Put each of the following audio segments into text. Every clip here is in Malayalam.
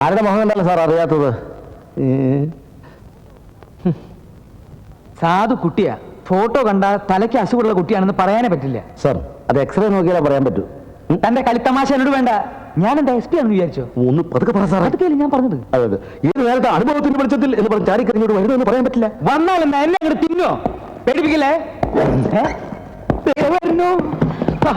ആരുടെ മുഖം കണ്ടല്ലോ സാർ അറിയാത്തത്? സാധു കുട്ടിയാ. ഫോട്ടോ കണ്ട തലയ്ക്ക് അസുഖമുള്ള കുട്ടിയാണെന്ന് പറയാനേ പറ്റില്ല. സാർ അത് എക്സ്റേ നോക്കിയാലേ പറയാൻ പറ്റൂ. തന്റെ കളിത്തമാശ എന്നോട് വേണ്ട. ഞാൻ എന്താ എസ് പി ആണെന്ന് വിചാരിച്ചോ? ഒന്ന് പതുക്കെ പറ സാർ അതൊക്കെയല്ലേ ഞാൻ പറഞ്ഞത്? അതെ അതെ. ഏത് നേരത്തെ അനുഭവത്തിന്റെ വെളിച്ചത്തിൽ എന്ന് പറഞ്ഞ് വരുന്നു എന്ന് പറയാൻ പറ്റില്ല. വന്നാൽ എന്നാ എന്നെ അങ്ങോട്ട് തിന്നോ? പേടിപ്പിക്കില്ലേ? ഏ? ദേ വരുന്നു. ആ,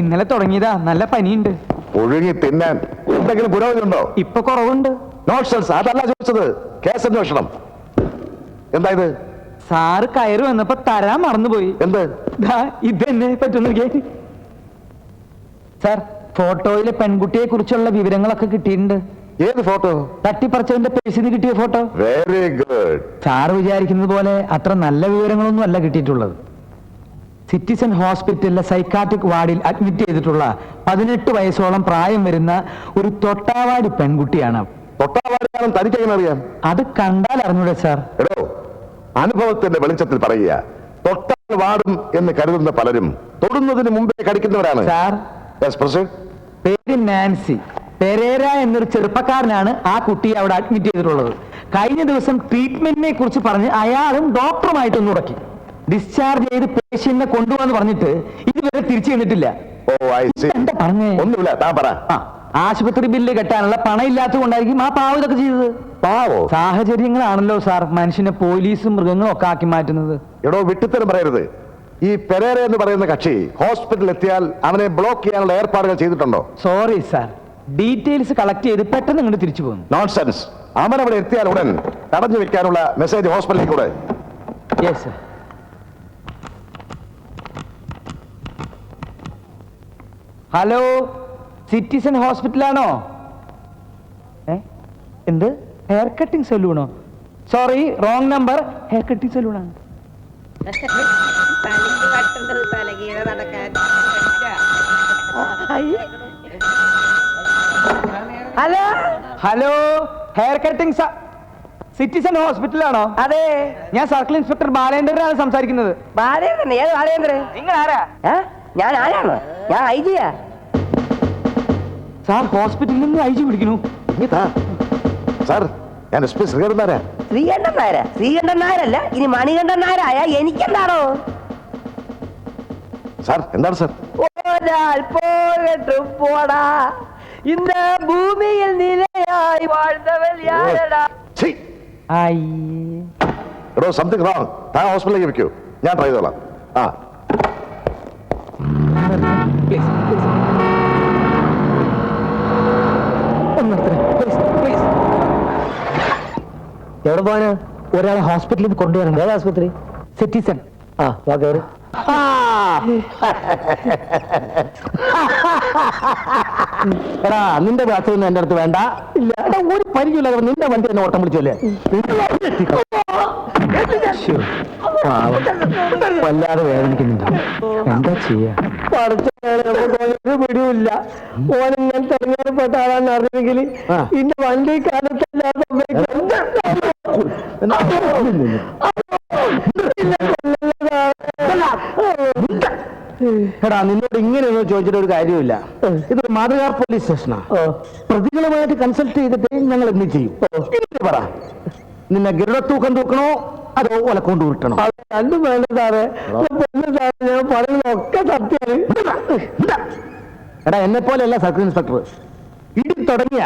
ഇന്നലെ തുടങ്ങിയതാ. നല്ല പനിയുണ്ട്. ഒഴുകി തിന്നാൻ എന്തെങ്കിലും പുരോഗതി ഉണ്ടോ ഇപ്പൊ കുറവുണ്ട്. നോഷൻസ് അതല്ല ചോദിച്ചത്. കേസ് അന്വേഷണം. എന്തായത് സാറ് കയറി വന്നപ്പോ തരാൻ മറന്നുപോയി. എന്ത്? ഇതെന്നെ പറ്റുന്നു സാർ ഫോട്ടോയിലെ പെൺകുട്ടിയെ കുറിച്ചുള്ള വിവരങ്ങളൊക്കെ കിട്ടിയിട്ടുണ്ട്. ഏത് ഫോട്ടോ? തട്ടിപ്പറിച്ചതിന്റെ പേഴ്സിൽ കിട്ടിയ ഫോട്ടോ. വെരി ഗുഡ് സാർ വിചാരിക്കുന്നത് പോലെ അത്ര നല്ല വിവരങ്ങളൊന്നും അല്ല കിട്ടിയിട്ടുള്ളത്. സിറ്റിസൺ ഹോസ്പിറ്റലിലെ സൈക്കാട്രിക് വാർഡിൽ അഡ്മിറ്റ് ചെയ്തിട്ടുള്ള പതിനെട്ട് വയസ്സോളം പ്രായം വരുന്ന ഒരു തൊട്ടാവാടി പെൺകുട്ടിയാണ്. തൊട്ടാവാടിയാണെന്ന് തനിക്കെങ്ങനെ അറിയാം? അത് കണ്ടാൽ അറിഞ്ഞൂടെ സാർ? എടോ അനുഭവത്തിന്റെ വെളിച്ചത്തിൽ പറയുക. തൊട്ടാൽ വാടും എന്ന് കരുതുന്ന പലരും തൊടുന്നതിന് മുമ്പേ കടിക്കുന്നവരാണ്. Sir Yes, proceed. പേര് നാൻസി. പെരേര എന്നൊരു ചെറുപ്പക്കാരനാണ് ആ കുട്ടിയെ അവിടെ അഡ്മിറ്റ് ചെയ്തിട്ടുള്ളത്. കഴിഞ്ഞ ദിവസം ട്രീറ്റ്മെന്റിനെ കുറിച്ച് പറഞ്ഞ് അയാളും ഡോക്ടറുമായിട്ടൊന്നു ഉടക്കി ഡിസ്ചാർജ് ചെയ്ത് പേഷ്യന്റിനെ കൊണ്ടുപോകാന്ന് പറഞ്ഞിട്ട് ഇതുവരെ തിരിച്ചു ചെന്നിട്ടില്ല. ഓ ഐ സി എന്താ പറഞ്ഞേ? ഒന്നുമില്ല താൻ പറ. ആ ആശുപത്രി ബില്ല് കെട്ടാനുള്ള പണം ഇല്ലാത്തത് കൊണ്ടായിരിക്കും ആ പാവം ഇതൊക്കെ ചെയ്തത്. പാവോ? സാഹചര്യങ്ങളാണല്ലോ സാർ മനുഷ്യനെ പോലീസും മൃഗങ്ങളും ഒക്കെ ആക്കി മാറ്റുന്നത്. എടോ വിട്ടിത്തരം പറയരുത്. ഈ പെരേര എന്ന് പറയുന്ന കക്ഷി ഹോസ്പിറ്റലിൽ എത്തിയാൽ അവനെ ബ്ലോക്ക് ചെയ്യാനുള്ള ഏർപ്പാടുകൾ ചെയ്തിട്ടുണ്ടോ? സോറി സാർ ഡീറ്റെയിൽസ് കളക്ട് ചെയ്ത് പെട്ടെന്ന് ഇങ്ങോട്ട് തിരിച്ചു പോകുന്നു. നോൺസെൻസ് അവൻ അവിടെ എത്തിയാൽ ഉടൻ തടഞ്ഞു വെക്കാനുള്ള മെസ്സേജ് ഹോസ്പിറ്റലിൽ കൂടെ. യെസ് സർ ഹലോ സിറ്റിസൺ ഹോസ്പിറ്റലാണോ ഏ? എന്ത്? Hair cutting സലൂണോ sorry wrong number hair cutting സലൂണാണ് hello? Hello hair cutting citizen ഹോസ്പിറ്റലാണോ അതെ. ഞാൻ സർക്കിൾ ഇൻസ്പെക്ടർ ബാലേന്ദ്രനാണ് സംസാരിക്കുന്നത്. ബാലേന്ദ്രൻ ഏത് ബാലേന്ദ്രൻ? നിങ്ങൾ ആരാ ഞാൻ ആരാണ്? ഞാൻ ഐജിയാ. സാർ ഹോസ്പിറ്റലിൽ നിന്ന് അയച്ചു പിടിക്കണു ഗീതാ ഞാൻ എസ് പി ശ്രീകണ്ഠൻ നായരാ. ശ്രീകണ്ഠൻ നായര? ശ്രീകണ്ഠൻ നായരല്ല ഇനി മണികണ്ഠൻ നായരായ എനിക്കെന്താണോ? സാർ എന്താണ് സാർ? പോടാ. ഇന്ന ഭൂമിയിൽ നിലയായി വാഴ്ന്നവൻ എടോ സംതിങ് റോങ് താൻ ഹോസ്പിറ്റലിലേക്ക് വെക്കൂ ഞാൻ ട്രൈ ചെയ്തോളാം. ആ. ഒന്ന് എവിടെ പോവാന്? ഒരാളെ ഹോസ്പിറ്റലിൽ നിന്ന് കൊണ്ടുവരണം. ഏത് ആശുപത്രി? സിറ്റിസൺ ആ വാ കയറി എടാ നിന്റെ ബാത്റൂം എന്റെ അടുത്ത് വേണ്ട. ഇല്ല. എടാ ഒരു പരിചയമില്ലാതെ നിന്റെ വണ്ടി എന്നെ ഓട്ടം വിളിച്ചല്ലേ? വല്ലാതെ വേദനിക്കുന്നുണ്ട്. എന്താ ചെയ്യാ? ഒരു പിടിയില്ല ഓൻ ഇങ്ങനെ തെരഞ്ഞെടുപ്പെട്ട ആളാന്ന് അറിഞ്ഞെങ്കിൽ ഇന്ന് ഇന്റെ വണ്ടി കാലത്തല്ലാതെ എടാ നിന്നോട് ഇങ്ങനെയൊന്നും ചോദിച്ചിട്ട് ഒരു കാര്യമില്ല ഇതൊരു മാതൃകാ പോലീസ് സ്റ്റേഷനാ. പ്രതികളുമായിട്ട് കൺസൾട്ട് ചെയ്തിട്ട് ഞങ്ങൾ എന്ത് ചെയ്യും. പറ. നിന്നെ ഗരുഡത്തൂക്കം തൂക്കണോ? അതോ ഒലക്കൊണ്ട് വിട്ടണം രണ്ടും വേണ്ട സാറേ. ഞാൻ പറയുന്നതൊക്കെ സത്യം എടാ എന്നെ പോലെയല്ല സർക്കിൾ ഇൻസ്പെക്ടർ. ഇടി തുടങ്ങിയ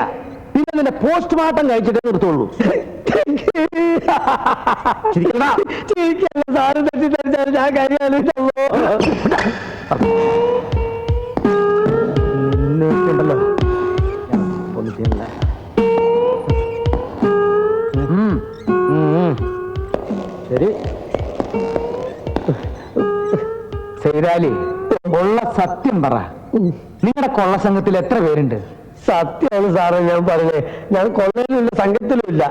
പിന്നെ നിന്റെ പോസ്റ്റ്മോർട്ടം കഴിച്ചിട്ടേ നിർത്തുള്ളൂ. ചിരിക്കണ്ട. സാറ് തെറ്റിദ്ധരിച്ചാൽ ഞാൻ കാര്യമാലോചിച്ചല്ലോ സൈതാലി ഉള്ള സത്യം പറ. നിങ്ങളുടെ കൊള്ള സംഘത്തിൽ എത്ര പേരുണ്ട്? സത്യമാണ് സാറേ ഞാൻ പറഞ്ഞേ. ഞാൻ കൊള്ളയിലുമില്ല സംഘത്തിലുമില്ല.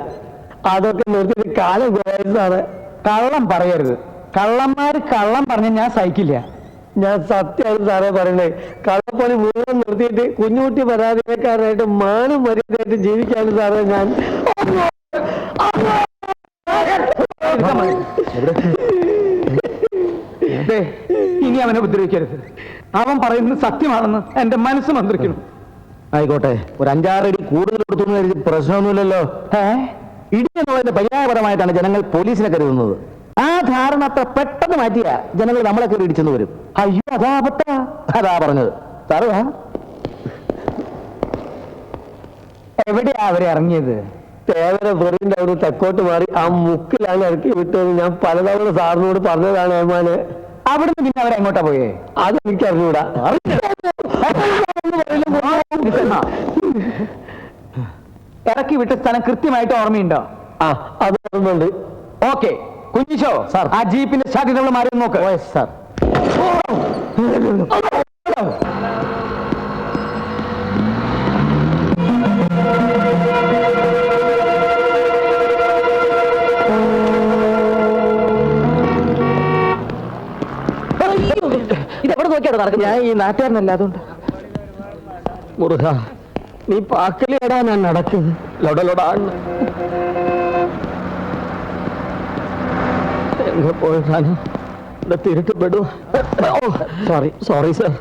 അതൊക്കെ നിർത്തിയിട്ട് കാലം കുറയായി സാറേ. കള്ളം പറയരുത്. കള്ളന്മാര് കള്ളം പറഞ്ഞ ഞാൻ സഹിക്കില്ല. ഞാൻ സത്യമാണ് സാറേ പറയണേ. കള്ളപ്പണി മുഴുവൻ നിർത്തിയിട്ട് കുഞ്ഞുകുട്ടി പരാതിക്കാരായിട്ട് മാനം മര്യാദയായിട്ട് ജീവിക്കാണ് സാറേ ഞാൻ. ഇനി അവനെ ഉപദ്രവിക്കരുത്. അവൻ പറയുന്നത് സത്യമാണെന്ന് എന്റെ മനസ്സ് മന്ത്രിക്കുന്നു. ആയിക്കോട്ടെ ഒരു അഞ്ചാറടി കൂടുതൽ കൊടുത്തു കരുതി പ്രശ്നമൊന്നുമില്ലല്ലോ. ഇടി എന്നുള്ളതിന്റെ പര്യായപരമായിട്ടാണ് ജനങ്ങൾ പോലീസിനെ കരുതുന്നത്. ആ ധാരണ അത്ര പെട്ടെന്ന് മാറ്റിയ ജനങ്ങൾ നമ്മളെ കയറി ഇടിച്ചെന്ന് വരും. അയ്യോ അതാ അബദ്ധ. അതാ പറഞ്ഞത്. സാറ് വാ എവിടെയാ അവരെ ഇറങ്ങിയത്? തേവര വെറിന്റെ അവിടെ തെക്കോട്ട് മാറി ആ മുക്കിലാണ് ഇറക്കി വിട്ടത്. ഞാൻ പലതവണ സാറിനോട് പറഞ്ഞതാണ് ഏമാനെ. അവിടുന്ന് പിന്നെ അവരെങ്ങോട്ടാ പോയേ? അത് എനിക്ക് അറിഞ്ഞൂടാ ഇറക്കി വിട്ട സ്ഥലം കൃത്യമായിട്ട് ഓർമ്മയുണ്ടോ? ആ അത് ഓർമ്മയുണ്ട്. ഓക്കെ. കുഞ്ഞിശോ സാർ. ആ ജീപ്പിന്റെ നമ്മൾ മാറി നോക്ക്. സാർ. നോക്കിയാണ് നടക്കുന്നത്? ഞാൻ ഈ നാട്ടുകാരനല്ല അതുകൊണ്ട്. മുറുക നീ പാക്കലിടാ ഞാൻ നടക്കുന്നത്. ലൊടലൊടാണ് എങ്ങ പോയിട്ടാണ് ഇവിടെ തിരുട്ടപ്പെടും സോറി സോറി സർ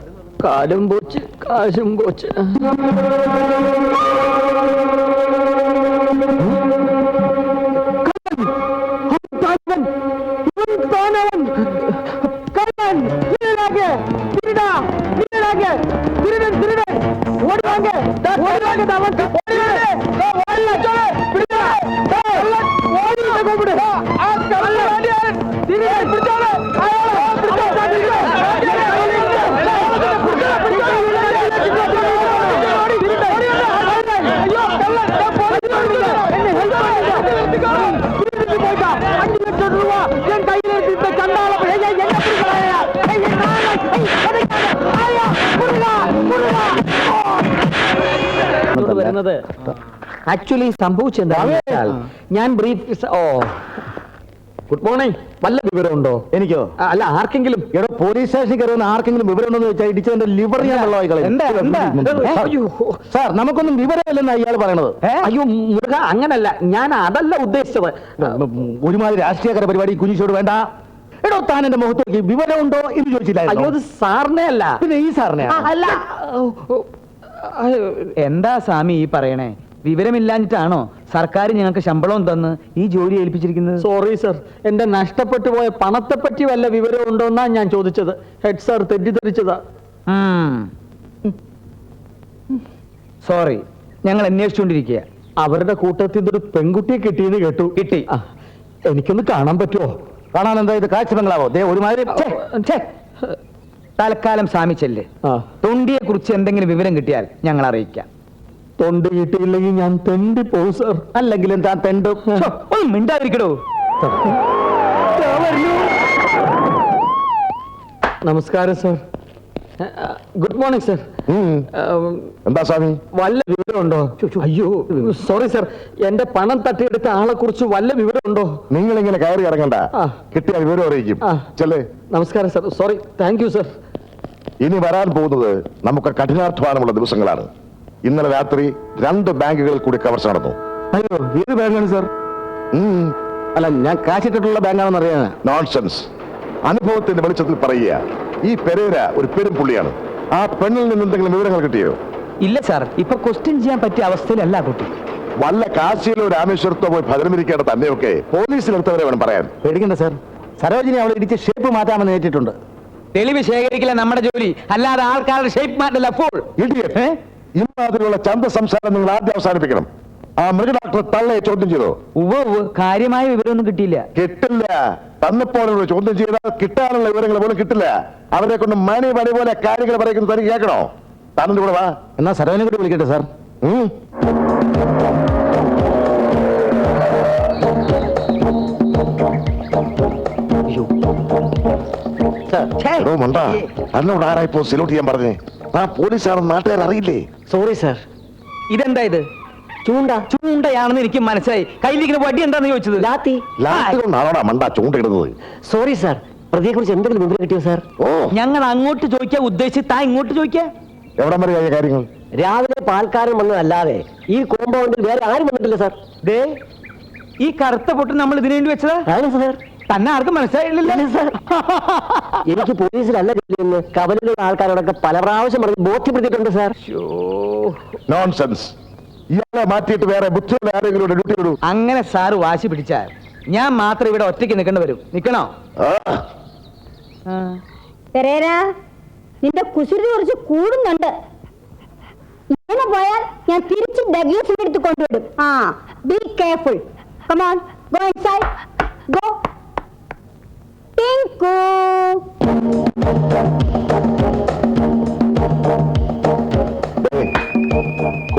കാലും പോച്ച് കാശും പോച്ച്. വരുന്നത് ആക്ച്വലി സംഭവിച്ചാൽ ഞാൻ ബ്രീഫ് ഓ ഗുഡ് മോർണിംഗ് വല്ല വിവരമുണ്ടോ? എനിക്കോ? അല്ല ആർക്കെങ്കിലും എടോ പോലീസ് സ്റ്റേഷൻ കയറുന്ന ആർക്കെങ്കിലും വിവരം ഉണ്ടെന്ന് വെച്ചാൽ ഇടിച്ചതിന്റെ ലിവർ ഞാൻ വെള്ളമായി കളയും? സാർ, നമുക്കൊന്നും വിവരമില്ലെന്നാ ഇയാൾ പറയണത്. അയ്യോ മുരുക അങ്ങനല്ല. ഞാൻ അതല്ല ഉദ്ദേശിച്ചത്. ഒരുമാതിരി രാഷ്ട്രീയകര പരിപാടി കുഞ്ഞിച്ചോട് വേണ്ട. എടോ താൻ എന്റെ മുഖത്ത് നോക്കി വിവരമുണ്ടോ എന്ന് ചോദിച്ചില്ല അയ്യോ അത് സാറിനെ അല്ല. പിന്നെ ഈ സാറിനെ അല്ല എന്താ സ്വാമി ഈ പറയണേ? വിവരമില്ലാഞ്ഞിട്ടാണോ സർക്കാർ ഞങ്ങൾക്ക് ശമ്പളവും തന്ന് ഈ ജോലി ഏൽപ്പിച്ചിരിക്കുന്നത്? സോറി സർ എന്റെ നഷ്ടപ്പെട്ടു പോയ പണത്തെ പറ്റി വല്ല വിവരം ഉണ്ടോന്നാ ഞാൻ ചോദിച്ചത്. Head sir തെറ്റിദ്ധരിച്ചതാ. സോറി ഞങ്ങൾ അന്വേഷിച്ചുകൊണ്ടിരിക്കുക. അവരുടെ കൂട്ടത്തിൽ ഒരു പെൺകുട്ടിയെ കിട്ടിയെന്ന് കേട്ടു. കിട്ടി. എനിക്കൊന്ന് കാണാൻ പറ്റുമോ? കാണാൻ എന്താ ഇത് കാഴ്ച ബംഗ്ലാവോ? ദേ ഒരുമാതിരി ഛെ, ഛേ, തൽക്കാലം സാമിച്ചല്ലേ ആ. തൊണ്ടിയെ കുറിച്ച് എന്തെങ്കിലും വിവരം കിട്ടിയാൽ ഞങ്ങൾ അറിയിക്കാം. തൊണ്ട് കിട്ടിയില്ലെങ്കിൽ ഞാൻ തെണ്ടി പോകും സർ. അല്ലെങ്കിലും താൻ തെണ്ടും? ഛോ, ഒന്ന് മിണ്ടാതിരിക്കടോ. നമസ്കാരം സർ. Good morning sir. എന്താ സ്വാമി? വല്ല വിവരമുണ്ടോ? അയ്യോ സോറി സർ എന്റെ പണം തട്ടിയെടുത്ത ആളെ കുറിച്ച് വല്ല വിവരമുണ്ടോ? നിങ്ങൾ ഇങ്ങനെ കയറി ഇറങ്ങണ്ട. കിട്ടിയ വിവരം അറിയിക്കും. ചെല്ലേ? നമസ്കാരം sir sorry thank you sir ഇനി വരാൻ പോകുന്നത് നമുക്ക് കഠിനാധ്വാനമുള്ള ദിവസങ്ങളാണ്. ഇന്നലെ രാത്രി രണ്ട് ബാങ്കുകളിൽ കൂടി കവർച്ച നടന്നു. അയ്യോ ഏത് ബാങ്കാണ് സർ അല്ല ഞാൻ കാശിട്ടിട്ടുള്ള ബാങ്കാണെന്ന് അറിയാനാ. നോൺസെൻസ് അനുഭവത്തിന്റെ വെളിച്ചത്തിൽ പറയുക. ഈ പെരേര ഒരു പെരും പുള്ളിയാണ്. ആ പെണ്ണിൽ നിന്ന് എന്തെങ്കിലും വിവരങ്ങൾ കിട്ടിയോ? ഇല്ല സാർ. ഇപ്പൊ ക്വസ്റ്റ്യൻ ചെയ്യാൻ പറ്റിയ അവസ്ഥയിലല്ല കുട്ടി. വല്ല കാശിയിലോ രാമേശ്വരത്തോ പോയി ഭദ്രമിരിക്കേണ്ട തന്നെയൊക്കെ പോലീസിലെടുത്തവരെ വേണം പറയാൻ. പേടിക്കണ്ട സാർ. സരോജിനി അവളെ ഇടിച്ച് ഷേപ്പ് മാറ്റാമെന്ന് ഏറ്റിട്ടുണ്ട് തെളിവ് ശേഖരിക്കില്ല നമ്മുടെ ജോലി. അല്ലാതെ ആൾക്കാരുടെ ഷേപ്പ് മാറ്റില്ല അപ്പോൾ ഇടിയറ്റ് ഇമാതിരിയുള്ള ചന്ത സംസാരം നിങ്ങൾ ആദ്യം അവസാനിപ്പിക്കണം. ആ മൃഗ ഡോക്ടർ തള്ളയെ ചോദ്യം ചെയ്തോ? ഉവ്വ് ഉവ്വ്. കാര്യമായ വിവരമൊന്നും കിട്ടിയില്ല. കിട്ടില്ല. തന്നപ്പോൾ ചോദ്യം ചെയ്താൽ കിട്ടാനുള്ള വിവരങ്ങൾ പോലും കിട്ടില്ല. അവരെ കൊണ്ട് മണി മണി പോലെ കാര്യങ്ങൾ പറയുന്നത് തനിക്ക് കേൾക്കണോ? താനും കൂടെ വാ. എന്നാ സർവനെ കൂടി വിളിക്കട്ടെ സാർ. മണ്ട. അന്നോട് ആരായിപ്പോ സെലൂട്ട് ചെയ്യാൻ പറഞ്ഞേ? ആ പോലീസാണെന്ന് നാട്ടുകാർ അറിയില്ലേ സോറി സാർ. ഇതെന്താ ഇത്? ചൂണ്ട. ചൂണ്ടയാണെന്ന് എനിക്ക് മനസ്സിലായി. കയ്യിലിരിക്കുന്ന വടി എന്താന്ന് ചോദിച്ചത്? ലാത്തി. ലാത്തി കൊണ്ടാണോടാ മണ്ട സോറി സാർ പ്രതിയെ കുറിച്ച് എന്തെങ്കിലും വിവരം കിട്ടിയോ സാർ ഓ. ഞങ്ങൾ അങ്ങോട്ട് ചോദിക്കാൻ ഉദ്ദേശിച്ച് താ ഇങ്ങോട്ട് ചോദിക്കാ. എവിടം വരെ കാര്യങ്ങൾ? രാവിലെ പാൽക്കാരൻ വന്നതല്ലാതെ ഈ കോമ്പൗണ്ടിൽ വേറെ ആരും വന്നിട്ടില്ല സാർ ദേ ഈ കറുത്ത പൊട്ട് നമ്മൾ ഇതിനു വേണ്ടി വെച്ചതാ? ആണ് സർ തന്നെ ആർക്കും മനസ്സിലായില്ല സർ എനിക്ക് പോലീസിലല്ല ജോലിയെന്ന് കവലിലുള്ള ആൾക്കാരോടൊക്കെ പല പ്രാവശ്യം പറഞ്ഞ് ബോധ്യപ്പെടുത്തിയിട്ടുണ്ട് സാർ. നോൺസെൻസ് ഇയാളെ മാറ്റിയിട്ട് വേറെ ബുദ്ധിയുള്ള ആരെങ്കിലും ഡ്യൂട്ടി വിടൂ അങ്ങനെ സാറ് വാശി പിടിച്ചാൽ ഞാൻ മാത്രം ഇവിടെ ഒറ്റയ്ക്ക് നിൽക്കേണ്ടി വരും. നിൽക്കണോ? പെരേര നിന്റെ കുസൃതി കുറച്ച് കൂടുന്നുണ്ട്. ഇങ്ങനെ പോയാൽ ഞാൻ തിരിച്ച് ഡഗ്ലസിന്റെ അടുത്ത് കൊണ്ടുവിടും. ആ be careful come on go inside go Tinku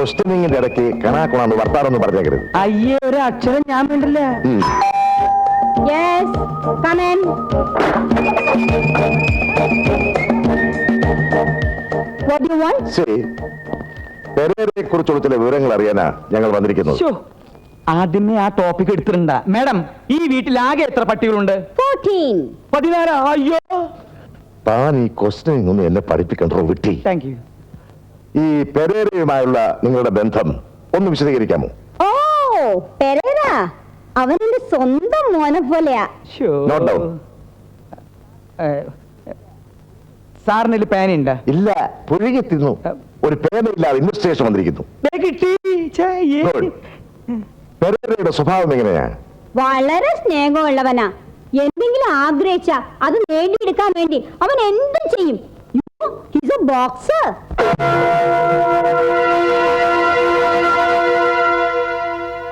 ക്വസ്റ്റ്യനിങ്ങിന്റെ ഇടയ്ക്ക് കണാക്കുണാന്ന് വർത്താനൊന്നും പറഞ്ഞേക്കരുത്. അയ്യേ ഒരു അക്ഷരം ഞാൻ വേണ്ടില്ല ശരി പെരേരയെ കുറിച്ചുള്ള ചില വിവരങ്ങൾ അറിയാനാ ഞങ്ങൾ വന്നിരിക്കുന്നത്. ശ്ശോ, ആദ്യമേ ആ ടോപ്പിക് എടുത്തിട്ടുണ്ട മാഡം ഈ വീട്ടിൽ ആകെ എത്ര പട്ടികളുണ്ട്? 14 പതിനാറ് അയ്യോ. താൻ ഈ ക്വസ്റ്റ്യനിങ് ഒന്ന് എന്നെ പഠിപ്പിക്കണ്ടോ വിട്ടി. താങ്ക് യു ഈ പെരേരയുമായുള്ള നിങ്ങളുടെ ബന്ധം ഒന്ന് വിശദീകരിക്കാമോ? ഓ പെരേര. അവൻ എന്റെ സ്വന്തം മോനെ പോലെയാ. Note down. സാറിന് പേനുണ്ട് ഇല്ല പുഴുകി തിന്നു. ഒരു പേനയില്ലാതെ ഇൻവെസ്റ്റിഗേഷൻ വന്നിരിക്കുന്നു. Good. പെരേരയുടെ സ്വഭാവം എങ്ങനെയാ? വളരെ സ്നേഹമുള്ളവനാ. എന്തെങ്കിലും ആഗ്രഹിച്ച അത് നേടിയെടുക്കാൻ വേണ്ടി അവൻ എന്തും ചെയ്യും. ബോക്സർ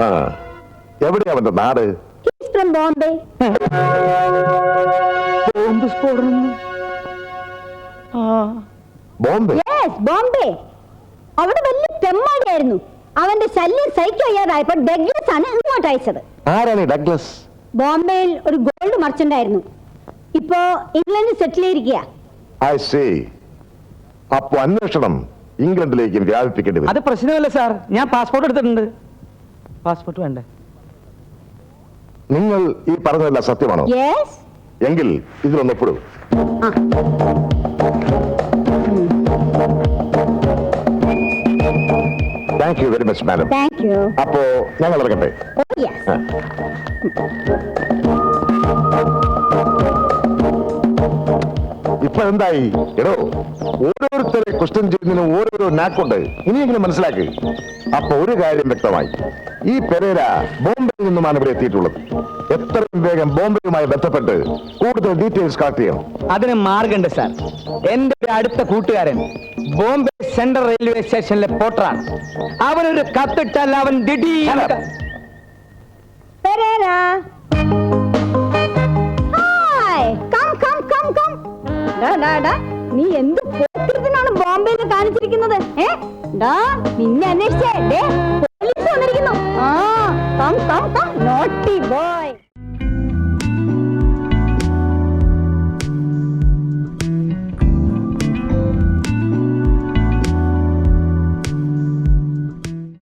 ആ എവിടെയാ അവന്റെ നാട്? ഫ്രം ബോംബെ ബോംബ് സ്ഫോടനം. ആ. ബോംബെ? യെസ് ബോംബെ അവിടെ വലിയ തെമ്മാടിയായിരുന്നു. അവന്റെ ശല്യം സഹിക്കാൻ വയ്യാതായപ്പോൾ ഡഗ്ലസ് ആണ് ഇങ്ങോട്ട് അയച്ചത്. ആരാണ് ഈ ഡഗ്ലസ്? ബോംബെയിൽ ഒരു ഗോൾഡ് മർച്ചന്റ് ആയിരുന്നു ഇപ്പോ ഇംഗ്ലണ്ടിൽ സെറ്റിൽ ചെയ്തിരിക്കുക ഐ സേ അപ്പൊ അന്വേഷണം ഇംഗ്ലണ്ടിലേക്കും വ്യാപിപ്പിക്കേണ്ടി വരും. അത് പ്രശ്നമല്ല സാർ. ഞാൻ പാസ്പോർട്ട് എടുത്തിട്ടുണ്ട്. പാസ്പോർട്ട് വേണ്ടേ? നിങ്ങൾ ഈ പറഞ്ഞതെല്ലാം സത്യമാണോ? യെസ് എങ്കിൽ ഇതിലൊന്ന് ഒപ്പിടൂ thank you very much madam thank you അപ്പോ ഞങ്ങൾ ഇറങ്ങട്ടെ. ഇപ്പൊ എന്തായി? എടോ ഓരോരുത്തരെ ക്വസ്റ്റ്യൻ ചെയ്യുന്നതിനും ഓരോരോ നാക്കുണ്ട് ഇനിയെങ്കിലും മനസ്സിലാക്കി? അപ്പൊ ഒരു കാര്യം വ്യക്തമായി. ഈ പെരേര ബോംബെയിൽ നിന്നുമാണ് ഇവിടെ എത്തിയിട്ടുള്ളത്. എത്രയും വേഗം ബോംബെയുമായി ബന്ധപ്പെട്ട് കൂടുതൽ ഡീറ്റെയിൽസ് കളക്ട് ചെയ്യണം. അതിന് മാർഗമുണ്ട് സാർ എന്റെ ഒരു അടുത്ത കൂട്ടുകാരൻ ബോംബെ സെൻട്രൽ റെയിൽവേ സ്റ്റേഷനിലെ പോട്ടറാണ് അവനൊരു കത്തിട്ടാൽ അവൻ ഡിഡി പെരേര. ഡാ നീ എന്ത് പോക്കിരുത്തിനാണ് ബോംബെയിൽ കാണിച്ചിരിക്കുന്നത്? ഏ? ഡാ നിന്നെ അന്വേഷിച്ചേ